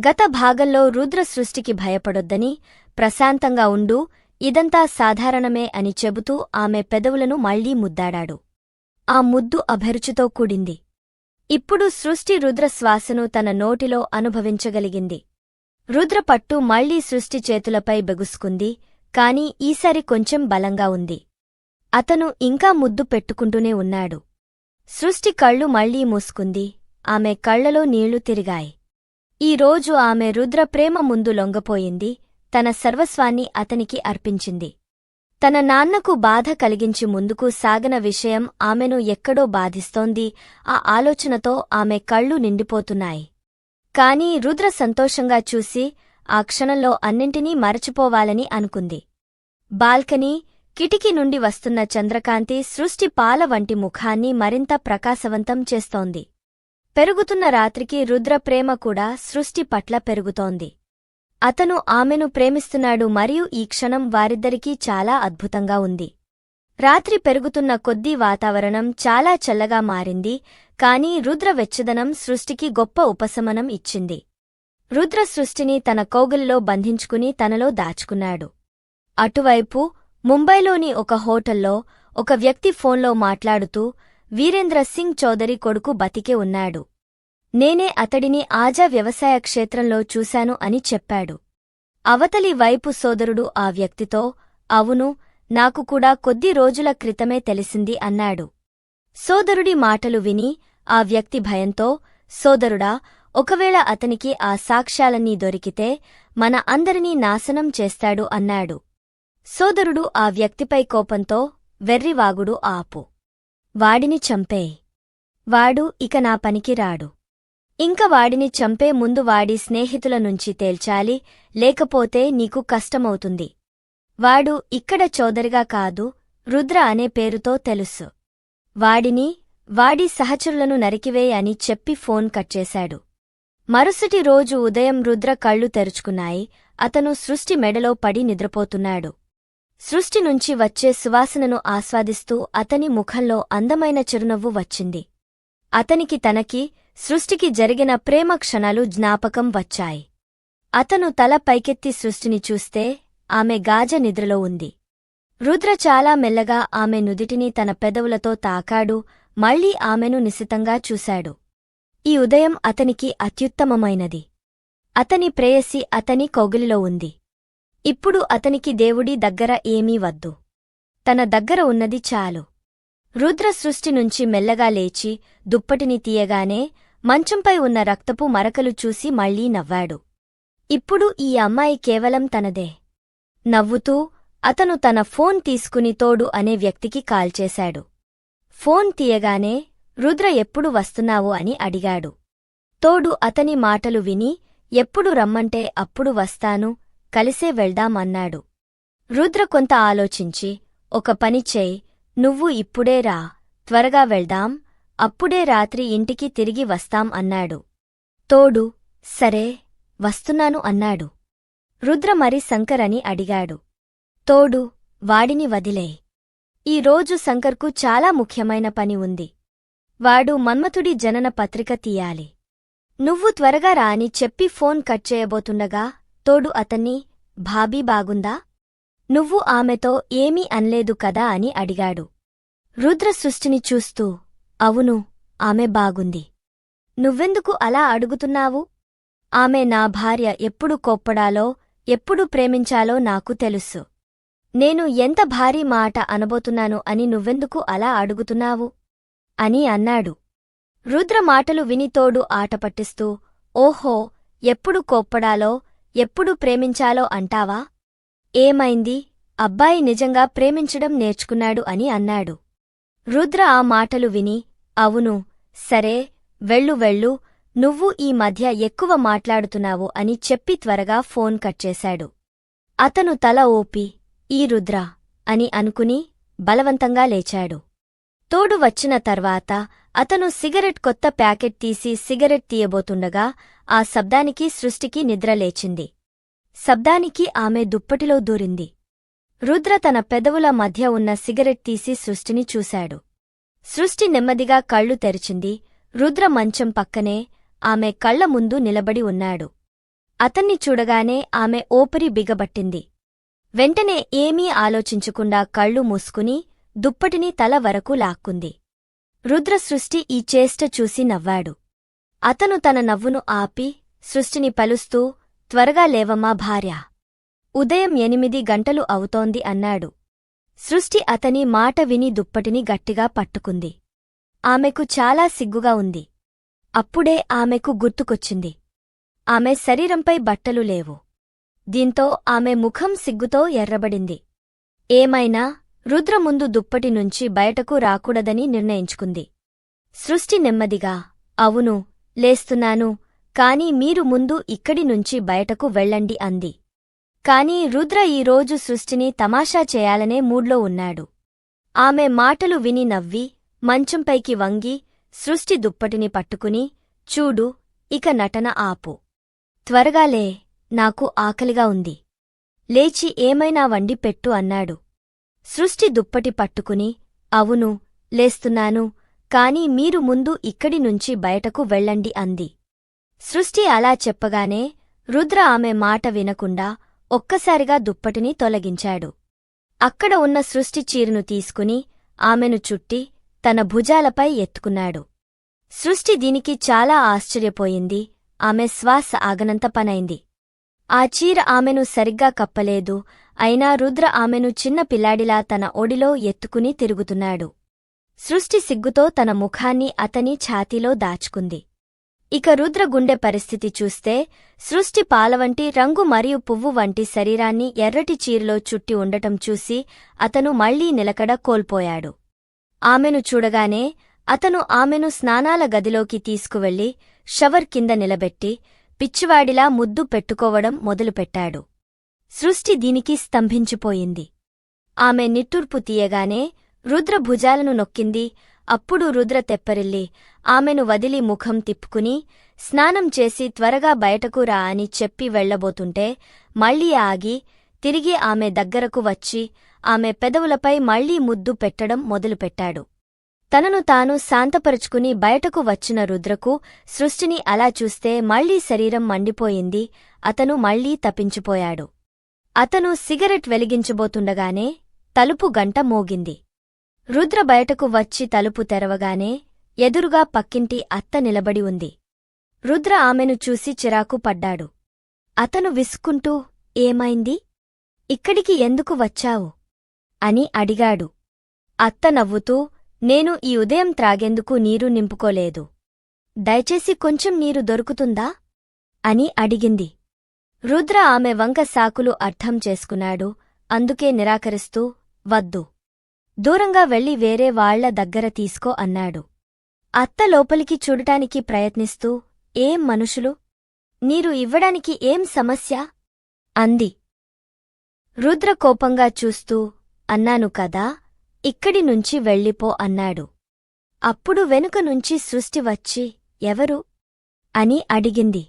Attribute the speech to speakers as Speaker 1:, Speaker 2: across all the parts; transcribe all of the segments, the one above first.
Speaker 1: గత భాగంలో రుద్ర సృష్టికి భయపడొద్దని ప్రశాంతంగా ఉండు ఇదంతా సాధారణమే అని చెబుతూ ఆమె పెదవులను మళ్ళీ ముద్దాడాడు. ఆ ముద్దు అభిరుచితో కూడింది. ఇప్పుడు సృష్టి రుద్ర శ్వాసను తన నోటిలో అనుభవించగలిగింది. రుద్ర పట్టు మళ్ళీ సృష్టి చేతులపై బెగుసుకుంది కాని ఈసారి కొంచెం బలంగా ఉంది. అతను ఇంకా ముద్దు పెట్టుకుంటూనే ఉన్నాడు. సృష్టి కళ్ళు మళ్ళీ మూసుకుంది ఆమె కళ్ళలో నీళ్ళు తిరిగాయి. ఈ రోజు ఆమె రుద్ర ప్రేమ ముందు లొంగపోయింది. తన సర్వస్వాన్ని అతనికి అర్పించింది. తన నాన్నకు బాధ కలిగించి ముందుకు సాగన విషయం ఆమెను ఎక్కడో బాధిస్తోంది. ఆ ఆలోచనతో ఆమె కళ్ళు నిండిపోతున్నాయి. కాని రుద్ర సంతోషంగా చూసి ఆ క్షణంలో అన్నింటినీ మరచిపోవాలని అనుకుంది. బాల్కనీ కిటికీ నుండి వస్తున్న చంద్రకాంతి సృష్టి పాల వంటి ముఖాన్ని మరింత ప్రకాశవంతం చేస్తోంది. పెరుగుతున్న రాత్రికి రుద్ర ప్రేమ కూడా సృష్టి పట్ల పెరుగుతోంది. అతను ఆమెను ప్రేమిస్తున్నాడు మరియు ఈ క్షణం వారిద్దరికీ చాలా అద్భుతంగా ఉంది. రాత్రి పెరుగుతున్న కొద్దీ వాతావరణం చాలా చల్లగా మారింది కాని రుద్ర వెచ్చదనం సృష్టికి గొప్ప ఉపశమనం ఇచ్చింది. రుద్ర సృష్టిని తన కోగుల్లో బంధించుకుని తనలో దాచుకున్నాడు. అటువైపు ముంబైలోని ఒక హోటల్లో ఒక వ్యక్తి ఫోన్లో మాట్లాడుతూ వీరేంద్ర సింగ్ చౌదరి కొడుకు బతికే ఉన్నాడు. నేనే అతడిని ఆజా వ్యవసాయ క్షేత్రంలో చూశాను అని చెప్పాడు. అవతలి వైపు సోదరుడు ఆ వ్యక్తితో అవును నాకు కూడా కొద్ది రోజుల క్రితమే తెలిసింది అన్నాడు. సోదరుడి మాటలు విని ఆ వ్యక్తి భయంతో సోదరుడా ఒకవేళ అతనికి ఆ సాక్ష్యాలన్నీ దొరికితే మన అందరినీ నాశనం చేస్తాడు అన్నాడు. సోదరుడు ఆ వ్యక్తిపై కోపంతో వెర్రివాగుడు ఆపు. వాడిని చంపే. వాడు ఇక నా పనికి రాడు. ఇంక వాడిని చంపే ముందు వాడి స్నేహితుల నుంచి తేల్చాలి లేకపోతే నీకు కష్టమవుతుంది. వాడు ఇక్కడ చౌదరిగా కాదు రుద్ర అనే పేరుతో తెలుసు. వాడిని వాడి సహచరులను నరికివే అని చెప్పి ఫోన్ కట్ చేశాడు. మరుసటి రోజు ఉదయం రుద్ర కళ్ళు తెరుచుకున్నాయి అతను సృష్టి మెడలో పడి నిద్రపోతున్నాడు. సృష్టి నుంచి వచ్చే సువాసనను ఆస్వాదిస్తూ అతని ముఖంలో అందమైన చిరునవ్వు వచ్చింది. అతనికి తనకి సృష్టికి జరిగిన ప్రేమ క్షణాలు జ్ఞాపకం వచ్చాయి. అతను తల పైకెత్తి సృష్టిని చూస్తే ఆమె గాజ నిద్రలో ఉంది. రుద్ర చాలా మెల్లగా ఆమె నుదిటిని తన పెదవులతో తాకాడు మళ్ళీ ఆమెను నిశితంగా చూశాడు. ఈ ఉదయం అతనికి అత్యుత్తమమైనది. అతని ప్రేయసి అతని కౌగిలిలో ఉంది. ఇప్పుడు అతనికి దేవుడి దగ్గర ఏమీ వద్దు. తన దగ్గర ఉన్నది చాలు. రుద్ర సృష్టి నుంచి మెల్లగా లేచి దుప్పటిని తీయగానే మంచంపై ఉన్న రక్తపు మరకలు చూసి మళ్ళీ నవ్వాడు. ఇప్పుడు ఈ అమ్మాయి కేవలం తనదే. నవ్వుతూ అతను తన ఫోన్ తీసుకుని తోడు అనే వ్యక్తికి కాల్ చేశాడు. ఫోన్ తీయగానే రుద్ర ఎప్పుడు వస్తున్నావు అని అడిగాడు. తోడు అతని మాటలు విని ఎప్పుడు రమ్మంటే అప్పుడు వస్తాను కలిసే వెళ్దామన్నాడు. రుద్ర కొంత ఆలోచించి ఒక పని చేయి నువ్వు ఇప్పుడే రా త్వరగా వెళ్దాం అప్పుడే రాత్రి ఇంటికి తిరిగి వస్తాం అన్నాడు. తోడు సరే వస్తున్నాను అన్నాడు. రుద్ర మరి శంకర్ అని అడిగాడు. తోడు వాడిని వదిలే ఈ రోజు శంకర్కు చాలా ముఖ్యమైన పని ఉంది. వాడు మన్మథుడి జనన పత్రిక తీయాలి. నువ్వు త్వరగా రా అని చెప్పి ఫోన్ కట్ చేయబోతుండగా తోడు అతన్ని భాబీ బాగుందా? నువ్వు ఆమెతో ఏమీ అన్లేదు కదా? అని అడిగాడు. రుద్ర సృష్టిని చూస్తూ అవును ఆమె బాగుంది. నువ్వెందుకు అలా అడుగుతున్నావు? ఆమె నా భార్య ఎప్పుడు కోప్పడాలో ఎప్పుడు ప్రేమించాలో నాకు తెలుసు. నేను ఎంత భారీ మాట అనబోతున్నాను అని నువ్వెందుకు అలా అడుగుతున్నావు? అని అన్నాడు. రుద్ర మాటలు వినితోడు ఆట పట్టిస్తూ ఓహో ఎప్పుడు కోప్పడాలో ఎప్పుడు ప్రేమించాలో అంటావా? ఏమైంది? అబ్బాయి నిజంగా ప్రేమించడం నేర్చుకున్నాడు అని అన్నాడు. రుద్ర ఆ మాటలు విని అవును సరే వెళ్ళు వెళ్ళు నువ్వు ఈ మధ్య ఎక్కువ మాట్లాడుతున్నావు అని చెప్పి త్వరగా ఫోన్ కట్ చేశాడు. అతను తల ఓపి ఈ రుద్ర అని అనుకుని బలవంతంగా లేచాడు. తోడు వచ్చిన తర్వాత అతను సిగరెట్ కొత్త ప్యాకెట్ తీసి సిగరెట్ తీయబోతుండగా ఆ శబ్దానికి సృష్టికి నిద్రలేచింది శబ్దానికి ఆమె దుప్పటిలో దూరింది. రుద్ర తన పెదవుల మధ్య ఉన్న సిగరెట్ తీసి సృష్టిని చూశాడు. సృష్టి నెమ్మదిగా కళ్ళు తెరిచింది. రుద్ర మంచం పక్కనే ఆమె కళ్ళ ముందు నిలబడి ఉన్నాడు. అతన్ని చూడగానే ఆమె ఓపిరి బిగబట్టింది. వెంటనే ఏమీ ఆలోచించకుండా కళ్ళు మూసుకుని దుప్పటిని తల వరకు లాక్కుంది. రుద్రసృష్టి ఈ చేష్ట చూసి నవ్వాడు. అతను తన నవ్వును ఆపి సృష్టిని పలుస్తూ త్వరగా లేవమ్మా భార్య. ఉదయం ఎనిమిది గంటలు అవుతోంది అన్నాడు. సృష్టి అతని మాట విని దుప్పటిని గట్టిగా పట్టుకుంది. ఆమెకు చాలా సిగ్గుగా ఉంది. అప్పుడే ఆమెకు గుర్తుకొచ్చింది. ఆమె శరీరంపై బట్టలు లేవు. దీంతో ఆమె ముఖం సిగ్గుతో ఎర్రబడింది. ఏమైనా? రుద్ర ముందు దుప్పటి నుంచి బయటకు రాకూడదని నిర్ణయించుకుంది. సృష్టి నెమ్మదిగా అవును లేస్తున్నాను కాని మీరు ముందు ఇక్కడి నుంచి బయటకు వెళ్ళండి అంది. కాని రుద్ర ఈరోజు సృష్టిని తమాషా చేయాలనే మూడ్లో ఉన్నాడు. ఆమె మాటలు విని నవ్వి మంచంపైకి వంగి సృష్టి దుప్పటిని పట్టుకుని చూడు ఇక నటన ఆపు. త్వరగాలే నాకు ఆకలిగా ఉంది. లేచి ఏమైనా వండి పెట్టు అన్నాడు. సృష్టి దుప్పటి పట్టుకుని అవును లేస్తున్నాను కాని మీరు ముందు ఇక్కడి నుంచి బయటకు వెళ్ళండి అంది. సృష్టి అలా చెప్పగానే రుద్ర ఆమె మాట వినకుండా ఒక్కసారిగా దుప్పటిని తొలగించాడు. అక్కడ ఉన్న సృష్టి చీరును తీసుకుని ఆమెను చుట్టి తన భుజాలపై ఎత్తుకున్నాడు. సృష్టి దీనికి చాలా ఆశ్చర్యపోయింది ఆమె శ్వాస ఆగనంత పనైంది. ఆ చీర ఆమెను సరిగ్గా కప్పలేదు. అయినా రుద్ర ఆమెను చిన్న పిల్లాడిలా తన ఒడిలో ఎత్తుకుని తిరుగుతున్నాడు. సృష్టి సిగ్గుతో తన ముఖాన్ని అతని ఛాతీలో దాచుకుంది. ఇక రుద్ర గుండె పరిస్థితి చూస్తే సృష్టి పాలవంటి రంగు మరియు పువ్వు వంటి శరీరాన్ని ఎర్రటి చీరలో చుట్టి ఉండటం చూసి అతను మళ్ళీ నిలకడ కోల్పోయాడు. ఆమెను చూడగానే అతను ఆమెను స్నానాల గదిలోకి తీసుకువెళ్ళి షవర్ కింద నిలబెట్టి పిచ్చివాడిలా ముద్దు పెట్టుకోవడం మొదలుపెట్టాడు. సృష్టి దీనికి స్తంభించిపోయింది. ఆమె నిట్టూర్పు తీయగానే రుద్ర భుజాలను నొక్కింది. అప్పుడు రుద్ర తెప్పరిల్లి ఆమెను వదిలి ముఖం తిప్పుకుని స్నానం చేసి త్వరగా బయటకు రా అని చెప్పి వెళ్ళబోతుంటే మళ్ళీ ఆగి తిరిగి ఆమె దగ్గరకు వచ్చి ఆమె పెదవులపై మళ్ళీ ముద్దు పెట్టడం మొదలుపెట్టాడు. తనను తాను శాంతపరుచుకుని బయటకు వచ్చిన రుద్రకు సృష్టిని అలా చూస్తే మళ్ళీ శరీరం మండిపోయింది. అతను మళ్ళీ తప్పించిపోయాడు. అతను సిగరెట్ వెలిగించబోతుండగానే తలుపు గంట మోగింది. రుద్ర బయటకు వచ్చి తలుపు తెరవగానే ఎదురుగా పక్కింటి అత్త నిలబడి ఉంది. రుద్ర ఆమెను చూసి చిరాకు పడ్డాడు. అతను విసుకుంటూ ఏమైంది? ఇక్కడికి ఎందుకు వచ్చావు? అని అడిగాడు. అత్త నవ్వుతూ నేను ఈ ఉదయం త్రాగేందుకు నీరు నింపుకోలేదు. దయచేసి కొంచెం నీరు దొరుకుతుందా? అని అడిగింది. రుద్ర ఆమె వంక సాకులు అర్థం చేసుకున్నాడు అందుకే నిరాకరిస్తూ వద్దు. దూరంగా వెళ్ళి వేరే వాళ్ళ దగ్గర తీసుకో అన్నాడు. అత్త లోపలికి చూడటానికి ప్రయత్నిస్తూ ఏం మనుషులు? నీరు ఇవ్వడానికి ఏం సమస్య? అంది. రుద్ర కోపంగా చూస్తూ అన్నాను కదా ఇక్కడి నుంచి వెళ్ళిపో అన్నాడు. అప్పుడు వెనుక నుంచి సృష్టి వచ్చి ఎవరు? అని అడిగింది.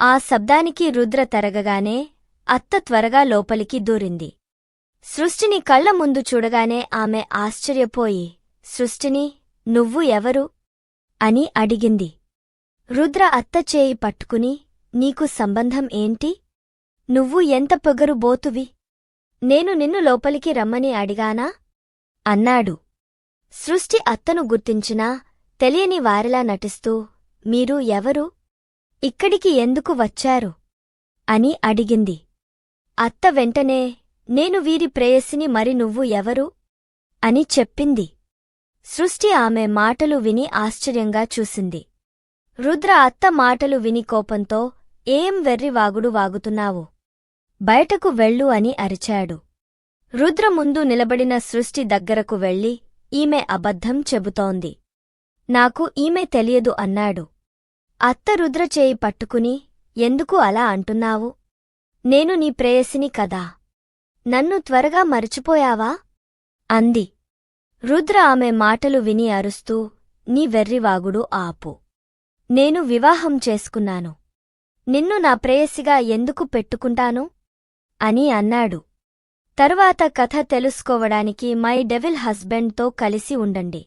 Speaker 1: ఆ శబ్దానికి రుద్ర తరగగానే అత్త త్వరగా లోపలికి దూరింది. సృష్టిని కళ్ళ ముందు చూడగానే ఆమె ఆశ్చర్యపోయి సృష్టిని నువ్వు ఎవరు? అని అడిగింది. రుద్ర అత్త చేయి పట్టుకుని నీకు సంబంధం ఏంటి? నువ్వు ఎంత పొగరుబోతువి నేను నిన్ను లోపలికి రమ్మని అడిగానా? అన్నాడు. సృష్టి అత్తను గుర్తించినా తెలియని వారిలా నటిస్తూ మీరు ఎవరు? ఇక్కడికి ఎందుకు వచ్చారు అని అడిగింది. అత్త వెంటనే నేను వీరి ప్రేయసిని మరి నువ్వు ఎవరు అని చెప్పింది. సృష్టి ఆమె మాటలు విని ఆశ్చర్యంగా చూసింది. రుద్ర అత్త మాటలు విని కోపంతో ఏం వెర్రివాగుడు వాగుతున్నావు? బయటకు వెళ్ళు అని అరిచాడు. రుద్ర ముందు నిలబడిన సృష్టి దగ్గరకు వెళ్ళి ఈమె అబద్ధం చెబుతోంది. నాకు ఈమె తెలియదు అన్నాడు. అత్త రుద్ర చేయి పట్టుకుని ఎందుకు అలా అంటున్నావు? నేను నీ ప్రేయసిని కదా. నన్ను త్వరగా మరిచిపోయావా? అంది. రుద్ర ఆమె మాటలు విని అరుస్తూ నీ వెర్రివాగుడు ఆపు. నేను వివాహం చేసుకున్నాను. నిన్ను నా ప్రేయసిగా ఎందుకు పెట్టుకుంటాను? అని అన్నాడు. తరువాత కథ తెలుసుకోవడానికి మై డెవిల్ హస్బెండ్తో కలిసి ఉండండి.